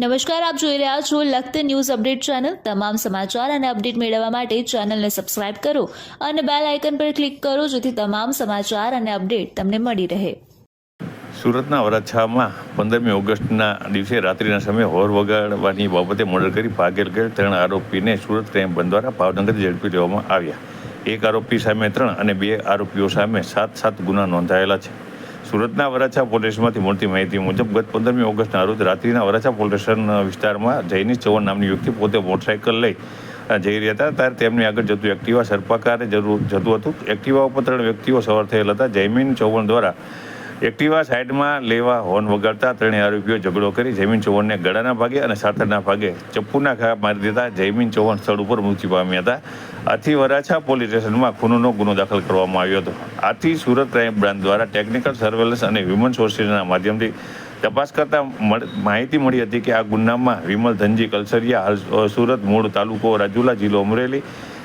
નમસ્કાર, આપ જોઈ રહ્યા છો લખત ન્યૂઝ અપડેટ ચેનલ. તમામ સમાચાર અને અપડેટ મેળવવા માટે ચેનલને સબસ્ક્રાઇબ કરો અને બેલ આઇકન પર ક્લિક કરો જેથી તમામ સમાચાર અને અપડેટ તમને મળી રહે. સુરતના વરાછામાં પંદરમી ઓગસ્ટના દિવસે રાત્રિના સમયે હોર વગાડવાની બાબતે મર્ડર કરી ભાગેલ ગયેલ ત્રણ આરોપીને સુરત ક્રાઇમ બંધ દ્વારા ભાવનગરથી ઝડપી લેવામાં આવ્યા. એક આરોપી સામે ત્રણ અને બે આરોપીઓ સામે સાત સાત ગુના નોંધાયેલા છે. સુરતના વરાછા પોલીસમાંથી મળતી માહિતી મુજબ ગત પંદરમી ઓગસ્ટના રોજ રાત્રિના વરાછા પોલીસ વિસ્તારમાં જૈનિશ ચૌહાણ નામની વ્યક્તિ પોતે મોટરસાઇકલ લઈ જઈ રહ્યા હતા. ત્યારે તેમની આગળ જતું એક્ટિવા સર્પાકારે જરૂર જતું હતું. એક્ટિવા ઉપર ત્રણ વ્યક્તિઓ સવાર થયેલ હતા. જૈમિન ચૌહાણ દ્વારા એક્ટિવા સાઈડમાં લેવા હોર્ન વગાડતા ત્રણેય આરોપીઓ ઝઘડો કરી જયમીન ચૌહાણને ગળાના ભાગે અને સાથળના ભાગે ચપ્પુના ઘા મારી દેતા જયમીન ચૌહાણ સ્થળ ઉપર મૃત્યુ પામ્યા હતા. આથી વરાછા પોલીસ સ્ટેશનમાં ખૂનનો ગુનો દાખલ કરવામાં આવ્યો હતો. આથી સુરત ક્રાઇમ બ્રાન્ચ દ્વારા ટેકનિકલ સર્વેલન્સ અને હ્યુમન સોર્સિસના માધ્યમથી તપાસ કરતા માહિતી મળી હતી કે આ ગુનામાં વિમલ ધનજી કલસરિયા સુરત મૂળ તાલુકો રાજુલા જિલ્લો અમરેલી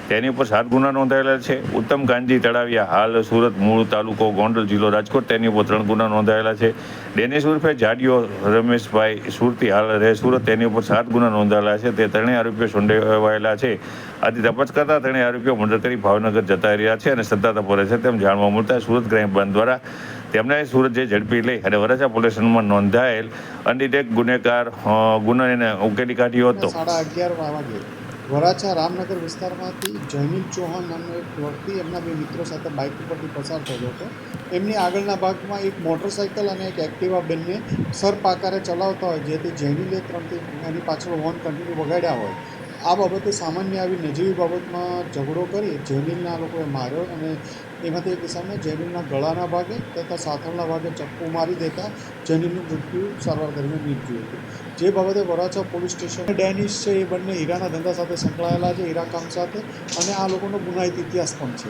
તેની ઉપર સાત ગુના નોંધાયેલા છે. ઉત્તમ ગાંધી તળાવિયા હાલ સુરત મૂળ તાલુકો ગોંડલ જિલ્લો રાજકોટ. તેની ઉપર ત્રણ ગુના નોંધાયેલા છે. ડેનિસ ઉર્ફે જાડિયો રમેશભાઈ સુરતી હાલ રહે સુરત. તેની ઉપર સાત ગુના નોંધાયેલા છે. તે ત્રણેય આરોપીઓ સંડોવાયેલા છે. આથી તપાસ કરતા ત્રણેય આરોપીઓ મર્ડર ભાવનગર જતા રહ્યા છે અને સત્તા તપોરે છે. તેમ જાણવા મળતા સુરત ક્રાઇમ બ્રાન્ચ દ્વારા તેમણે સુરત જે ઝડપી લઈ અને વરાછા પોલીસ સ્ટેશનમાં નોંધાયેલ અનડિટેક ગુનેગાર ગુનાને ઉકેલી કાઢ્યો હતો. સાડા અગિયાર વાગે વરાછા રામનગર વિસ્તારમાંથી જયમીન ચૌહાણ નામનો એક વ્યક્તિ એમના બે મિત્રો સાથે બાઇક ઉપરથી પસાર થયો હતો. એમની આગળના ભાગમાં એક મોટરસાઇકલ અને એક એક્ટિવા બંને સરપાકારે ચલાવતા હોય, જેથી જયમીને ત્રણથી એની પાછળ હોર્ન કન્ટિન્યુ વગાડ્યા હોય. આ બાબતે સામાન્ય આવી નજીવી બાબતમાં ઝઘડો કરી જયમીનને લોકોએ માર્યો અને એમાંથી એક કિસ્સામાં જેમિલના ગળાના ભાગે તથા સાથળના ભાગે ચપ્પુ મારી દેતા જયમીનનું મૃત્યુ સારવાર દરમિયાન નીપજ્યું હતું. જે બાબતે વરાછા પોલીસ સ્ટેશન ડેનિશ છે એ બંને હીરાના ધંધા સાથે સંકળાયેલા છે, હીરા કામ સાથે અને આ લોકોનો ગુનાહિત ઇતિહાસ પણ છે.